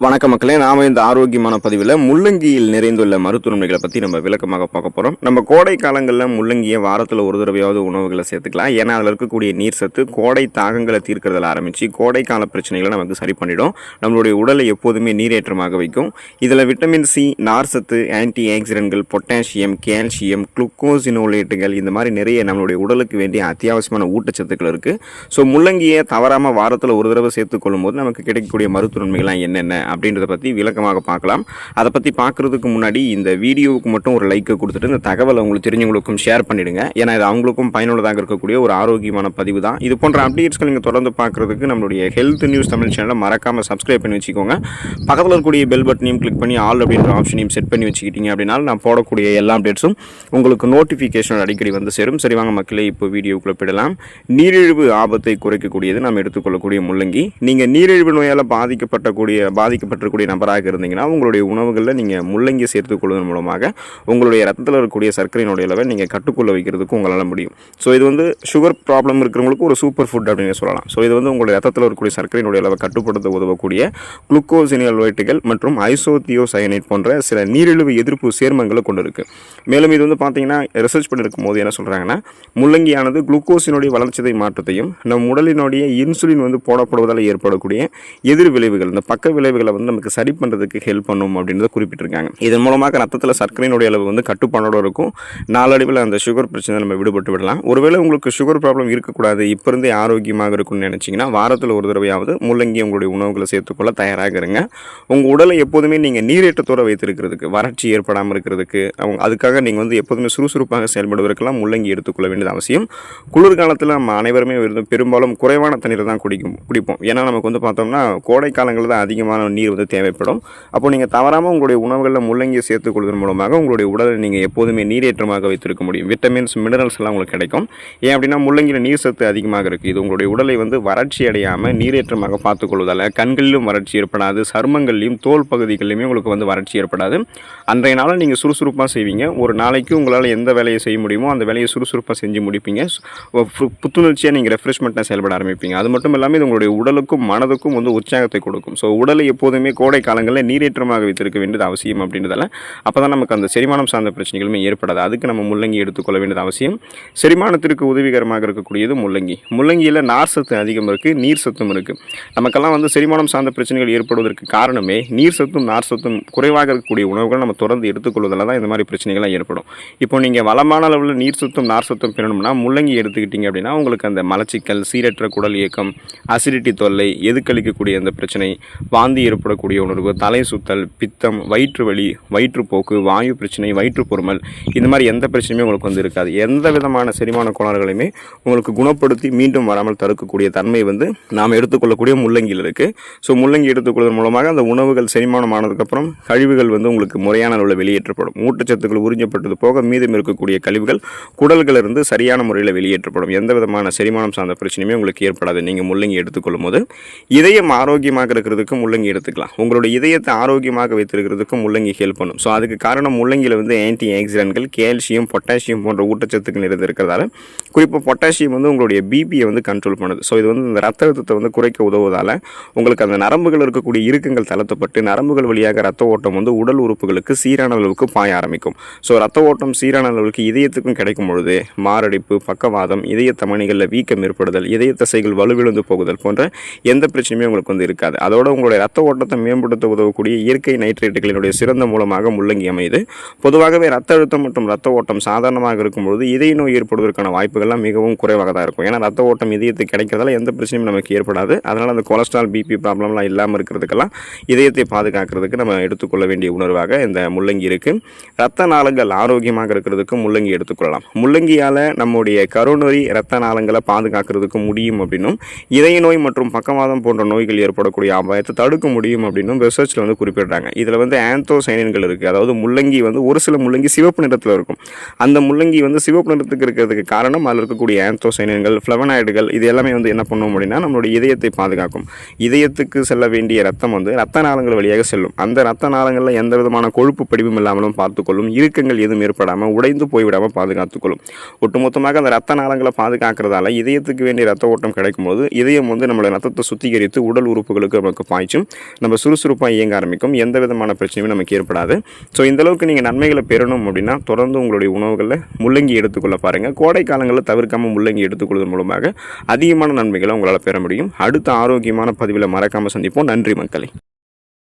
வணக்க மக்களே நாம இந்த ஆரோக்கியமான பதிவில் முள்ளங்கியில் நிறைந்துள்ள மருத்துவமைகளை பற்றி நம்ம விளக்கமாக பார்க்க போகிறோம் நம்ம கோடை காலங்களில் முள்ளங்கியை வாரத்தில் ஒரு தடவையாவது உணவுகளை சேர்த்துக்கலாம். ஏன்னா அதில் இருக்கக்கூடிய நீர் சத்து கோடை தாகங்களை தீர்க்கிறதுல ஆரம்பித்து கோடை கால பிரச்சனைகளை நமக்கு சரி பண்ணிடும். நம்மளுடைய உடலை எப்போதுமே நீரேற்றமாக வைக்கும். இதில் விட்டமின் சி நார் சத்து ஆன்டி ஆக்சிடென்ட்கள் பொட்டாசியம் கால்சியம் குளுக்கோசினோலேட்டுகள் இந்த மாதிரி நிறைய நம்மளுடைய உடலுக்கு வேண்டிய அத்தியாவசியமான ஊட்டச்சத்துக்கள் இருக்குது ஸோ முள்ளங்கியை தவறாமல் வாரத்தில் ஒரு தடவை சேர்த்துக்கொள்ளும் போது நமக்கு கிடைக்கக்கூடிய மருத்துவ நன்மைகள்லாம் என்னென்ன? அப்படின்றத பற்றி விளக்கமாக பார்க்கலாம். அதை பற்றி பார்க்குறதுக்கு முன்னாடி இந்த வீடியோவுக்கு மட்டும் ஒரு லைக்கை கொடுத்துட்டு இந்த தகவலை உங்களுக்கு தெரிஞ்சவங்களுக்கும் ஷேர் பண்ணிடுங்க. ஏன்னா இது அவங்களுக்கும் பயனுள்ளதாக இருக்கக்கூடிய ஒரு ஆரோக்கியமான பதிவு தான். இது போன்ற அப்டேட்ஸ்கள் நீங்கள் தொடர்ந்து பார்க்குறதுக்கு நம்மளுடைய ஹெல்த் நியூஸ் தமிழ் சேனலை மறக்காமல் சப்ஸ்கிரைப் பண்ணி வச்சுக்கோங்க. பக்கத்தில் இருக்கக்கூடிய பெல் பட்டனையும் கிளிக் பண்ணி ஆல் அப்படின்ற ஆப்ஷனையும் செட் பண்ணி வச்சுக்கிட்டீங்க அப்படின்னா நான் போடக்கூடிய எல்லா அப்டேட்ஸும் உங்களுக்கு நோட்டிஃபிகேஷன் அடிக்கடி வந்து சேரும். சரி வாங்க மக்களே இப்போ வீடியோக்குள்ளே போயிடலாம். நீரிழிவு ஆபத்தை குறைக்கக்கூடியது நாம் எடுத்துக்கொள்ளக்கூடிய முள்ளங்கி. நீங்கள் நீரிழிவு நோயால் பாதிக்கப்பட்டக்கூடிய பாதிக்கப்பட்டிருக்கக்கூடிய நபராக இருந்தீங்கன்னா உங்களுடைய உணவுகளில் நீங்கள் முள்ளங்கி சேர்த்துக்கொள்வதன் மூலமாக உங்களுடைய ரத்தத்தில் இருக்கக்கூடிய சர்க்கரையினுடைய அளவை நீங்கள் கட்டுக்குள்ளே வைக்கிறதுக்கு உங்களால் முடியும். ஸோ இது வந்து சுகர் ப்ராப்ளம் இருக்கிறவங்களுக்கு ஒரு சூப்பர் ஃபுட் அப்படின்னு சொல்லலாம். ஸோ இது வந்து உங்களுடைய ரத்தத்தில் இருக்கக்கூடிய சர்க்கரையினுடைய அளவை கட்டுப்படுத்த உதவக்கூடிய குளுக்கோசினியல்வைட்டுகள் மற்றும் ஐசோத்தியோசயனைட் போன்ற சில நீரிழிவு எதிர்ப்பு சேர்மங்களை கொண்டு இருக்குது மேலும் இது வந்து பார்த்தீங்கன்னா ரிசர்ச் பண்ணியிருக்கும் போது என்ன சொல்கிறாங்கன்னா முள்ளங்கியானது குளுக்கோஸினுடைய வளர்ச்சிதை மாற்றத்தையும் நம் உடலினுடைய இன்சுலின் வந்து போடப்படுவதால் ஏற்படக்கூடிய எதிர் விளைவுகள் இந்த பக்க விளைவுகளை வந்து நமக்கு சரி பண்ணுறதுக்கு ஹெல்ப் பண்ணும் அப்படின்றத குறிப்பிட்டிருக்காங்க. இதன் மூலமாக ரத்தத்தில் சர்க்கரையினுடைய அளவு வந்து கட்டுப்பாடோடு இருக்கும். நாளடைவில் அந்த சுகர் பிரச்சனை நம்ம விடுபட்டு விடலாம். ஒருவேளை உங்களுக்கு சுகர் ப்ராப்ளம் இருக்கக்கூடாது இப்போ இருந்தே ஆரோக்கியமாக இருக்கும்னு நினச்சிங்கன்னா வாரத்தில் ஒரு தடவையாவது முள்ளங்கி உங்களுடைய உணவுகளை சேர்த்துக்கொள்ள தயாராக இருங்க. உங்கள் உடலை எப்போதுமே நீங்கள் நீரேற்றத்தோடு வைத்திருக்கிறதுக்கு வறட்சி ஏற்படாமல் இருக்கிறதுக்கு அவங்க அதுக்காக நீங்கள் வந்து எப்போதுமே சுறுசுறுப்பாக செயல்படுவதற்கெல்லாம் முள்ளங்கி எடுத்துக்கொள்ள வேண்டியது அவசியம். குளிர்காலத்தில் நம்ம அனைவருமே பெரும்பாலும் குறைவான தண்ணீர் தான் குடிக்கும் குடிப்போம். ஏன்னா நமக்கு வந்து பார்த்தோம்னா கோடை காலங்களில் தான் அதிகமான நீர் வந்து தேவைப்படும். அப்போ நீங்கள் தவறாமல் உங்களுடைய உணவுகளில் முள்ளங்கியை சேர்த்துக்கொள்வதன் மூலமாக உங்களுடைய உடலை நீங்கள் எப்போதுமே நீரேற்றமாக வைத்திருக்க முடியும். விட்டமின்ஸ் மினரல்ஸ் எல்லாம் உங்களுக்கு கிடைக்கும். ஏன் அப்படின்னா முள்ளங்கியில் நீர் சத்து அதிகமாக இருக்குது இது உங்களுடைய உடலை வந்து வறட்சி அடையாமல் நீரேற்றமாக பார்த்துக்கொள்வதால் கண்களிலும் வறட்சி ஏற்படாது சருமங்கள்லையும் தோல் பகுதிகளிலுமே உங்களுக்கு வந்து வறட்சி ஏற்படாது. அன்றைய நாளில் நீங்கள் சுறுசுறுப்பாக செய்வீங்க. ஒரு நாளைக்கு உங்களால் எந்த வேலையை செய்ய முடியுமோ அந்த வேலையை சுறுசுறுப்பாக செஞ்சு முடிப்பீங்க. பு- புத்துணர்ச்சியாக நீங்கள் ரெஃப்ரெஷ்மெண்ட்டாக செயல்பட ஆரம்பிப்பீங்க. அது மட்டும் இல்லாமல் இது உங்களுடைய உடலுக்கும் மனதுக்கும் வந்து உற்சாகத்தை கொடுக்கும். ஸோ உடலை எப்போதுமே கோடை காலங்களில் நீரேற்றமாக வைத்திருக்க வேண்டியது அவசியம் அப்படின்றதால அப்போ தான் நமக்கு அந்த செரிமானம் சார்ந்த பிரச்சனைகளுமே ஏற்படாது. அதுக்கு நம்ம முள்ளங்கி எடுத்துக்கொள்ள வேண்டியது அவசியம். செரிமானத்திற்கு உதவிகரமாக இருக்கக்கூடியது முள்ளங்கி. முள்ளங்கியில் நார் சத்து அதிகம் இருக்குது நீர் சத்தும் இருக்குது நமக்கெல்லாம் வந்து செரிமானம் சார்ந்த பிரச்சனைகள் ஏற்படுவதற்கு காரணமே நீர் சத்தும் நார் சத்தும் குறைவாக இருக்கக்கூடிய உணவுகள் நம்ம தொடர்ந்து எடுத்துக்கொள்வதால தான் இந்த மாதிரி பிரச்சனைகள்லாம் ஏற்படும். இப்போ நீங்கள் வளமான அளவில் நீர் சுத்தம் நார் சுத்தம் பெறணும்னா முள்ளங்கி எடுத்துக்கிட்டீங்க அப்படின்னா உங்களுக்கு அந்த மலச்சிக்கல் சீரற்ற குடல் இயக்கம் அசிடிட்டி தொல்லை எதுக்களிக்கக்கூடிய அந்த பிரச்சனை வாந்தி ஏற்படக்கூடிய உணர்வு தலை சுத்தல் பித்தம் வயிற்று வலி வயிற்றுப்போக்கு வாயு பிரச்சனை வயிற்றுப்பொருமல் இந்த மாதிரி எந்த பிரச்சனையுமே உங்களுக்கு வந்து இருக்காது. எந்த விதமான செரிமான கோளாறுகளையுமே உங்களுக்கு குணப்படுத்தி மீண்டும் வராமல் தடுக்கக்கூடிய தன்மை வந்து நாம் எடுத்துக்கொள்ளக்கூடிய முள்ளங்கியில் இருக்குது ஸோ முள்ளங்கி எடுத்துக்கொள்வதன் மூலமாக அந்த உணவுகள் செரிமானம் ஆனதுக்கப்புறம் கழிவுகள் வந்து உங்களுக்கு முறையான அளவில் வெளியேற்றப்படும். ஊட்டச்சத்துக்கள் உறிஞ்சப்பட்டது போக மீதம் இருக்கக்கூடிய கழிவுகள் குடல்களிலிருந்து சரியான முறையில் வெளியேற்றப்படும். எந்த விதமான செரிமானம் சார்ந்த பிரச்சனையுமே உங்களுக்கு ஏற்படாது. நீங்கள் முள்ளங்கி எடுத்துக்கொள்ளும் போது இதயம் ஆரோக்கியமாக இருக்கிறதுக்கு முள்ளங்கி எடுத்துக்கலாம். உங்களுடைய இதயத்தை ஆரோக்கியமாக வைத்திருக்கிறதுக்கு முள்ளங்கி ஹெல்ப் பண்ணும். ஸோ அதுக்கு காரணம் முள்ளங்கியில் வந்து ஆன்டி ஆக்சிடென்ட்கள் கேல்சியம் பொட்டாசியம் போன்ற ஊட்டச்சத்துக்கள் நிறைந்து இருக்கிறதால குறிப்பாக பொட்டாசியம் வந்து உங்களுடைய பிபியை வந்து கண்ட்ரோல் பண்ணுது. ஸோ இது வந்து இந்த ரத்த அழுத்தத்தை வந்து குறைக்க உதவுவதால் உங்களுக்கு அந்த நரம்புகள் இருக்கக்கூடிய இறுக்கங்கள் தளர்த்தப்பட்டு நரம்புகள் வழியாக ரத்த ஓட்டம் வந்து உடல் உறுப்புகளுக்கு சீரான அளவுக்கு பாய ஆரம்பிக்கும். ஸோ ரத்த ஓட்டம் சீரான அளவுக்கு இதயத்துக்கும் கிடைக்கும் பொழுது மாரடைப்பு பக்கவாதம் இதய தமணிகளில் வீக்கம் ஏற்படுதல் இதய தசைகள் வலுவிழந்து போகுதல் போன்ற எந்த பிரச்சனையுமே உங்களுக்கு வந்து இருக்காது. அதோட உங்களுடைய ரத்த ஓட்டத்தை மேம்படுத்த உதவக்கூடிய இயற்கை நைட்ரேட்டுகளினுடைய சிறந்த மூலமாக முள்ளங்கி அமையுது. பொதுவாகவே ரத்த அழுத்தம் மற்றும் ரத்த ஓட்டம் சாதாரணமாக இருக்கும்பொழுது இதய நோய் ஏற்படுவதற்கான வாய்ப்புகள்லாம் மிகவும் குறைவாக தான் இருக்கும். ஏன்னா ரத்த ஓட்டம் இதயத்துக்கு கிடைக்கிறதால எந்த பிரச்சனையும் நமக்கு ஏற்படாது. அதனால் அந்த கொலஸ்ட்ரால் பிபி ப்ராப்ளம்லாம் இல்லாமல் இருக்கிறதுக்கெல்லாம் இதயத்தை பாதுகாக்கிறதுக்கு நம்ம எடுத்துக்கொள்ள வேண்டிய உணர்வாக இந்த முள்ளங்கி இருக்குது ரத்த நாளங்கள் ஆரோக்கியமாக இருக்கிறதுக்கு முள்ளங்கி எடுத்துக்கொள்ளலாம் முள்ளங்கியால் நம்முடைய கருநொறி ரத்த நாளங்களை பாதுகாக்கிறதுக்கு முடியும் அப்படின்னும் இதய நோய் மற்றும் பக்கவாதம் போன்ற நோய்கள் ஏற்படக்கூடிய அபாயத்தை தடுக்க முடியும் அப்படின்னும் ரிசர்ச்சில் வந்து குறிப்பிடுறாங்க. இதில் வந்து ஆந்தோசைனின்கள் இருக்குது அதாவது முள்ளங்கி வந்து ஒரு சில முள்ளங்கி சிவப்பு நிறத்தில் இருக்கும். அந்த முள்ளங்கி வந்து சிவப்பு நிறத்துக்கு இருக்கிறதுக்கு காரணம் அதில் இருக்கக்கூடிய ஆந்தோசைனின்கள் ஃப்ளவனாய்டுகள் இது எல்லாமே வந்து என்ன பண்ணும் அப்படின்னா நம்மளுடைய இதயத்தை பாதுகாக்கும். இதயத்துக்கு செல்ல வேண்டிய ரத்தம் வந்து ரத்த நாளங்கள் வழியாக செல்லும். அந்த ரத்த நாளங்களில் எந்த விதமான கொழுப்பு படிவும் இல்லாமலும் பார்த்துக்கொள்ளும். இறுக்கங்கள் எதுவும் ஏற்படாமல் உடைந்து போய்விடாமல் பாதுகாத்துக்கொள்ளும். ஒட்டுமொத்தமாக அந்த ரத்த நாளங்களை பாதுகாக்கிறதால இதயத்துக்கு வேண்டிய ரத்த ஓட்டம் கிடைக்கும்போது இதயம் வந்து நம்மளோட ரத்தத்தை சுத்திகரித்து உடல் உறுப்புகளுக்கு நமக்கு பாய்ச்சும். நம்ம சுறுசுறுப்பாக இயங்க ஆரம்பிக்கும். எந்த விதமான பிரச்சனையும் நமக்கு ஏற்படாது. ஸோ இந்த அளவுக்கு நீங்கள் நன்மைகளை பெறணும் அப்படின்னா தொடர்ந்து உங்களுடைய உணவுகளில் முள்ளங்கி எடுத்துக்கொள்ள பாருங்கள் கோடை காலங்களில் தவிர்க்காமல் முள்ளங்கி எடுத்துக்கொள்வதன் மூலமாக அதிகமான நன்மைகளை உங்களால் பெற முடியும். அடுத்த ஆரோக்கியமான பதிவில் மறக்காமல் சந்திப்போம். நன்றி மக்களை.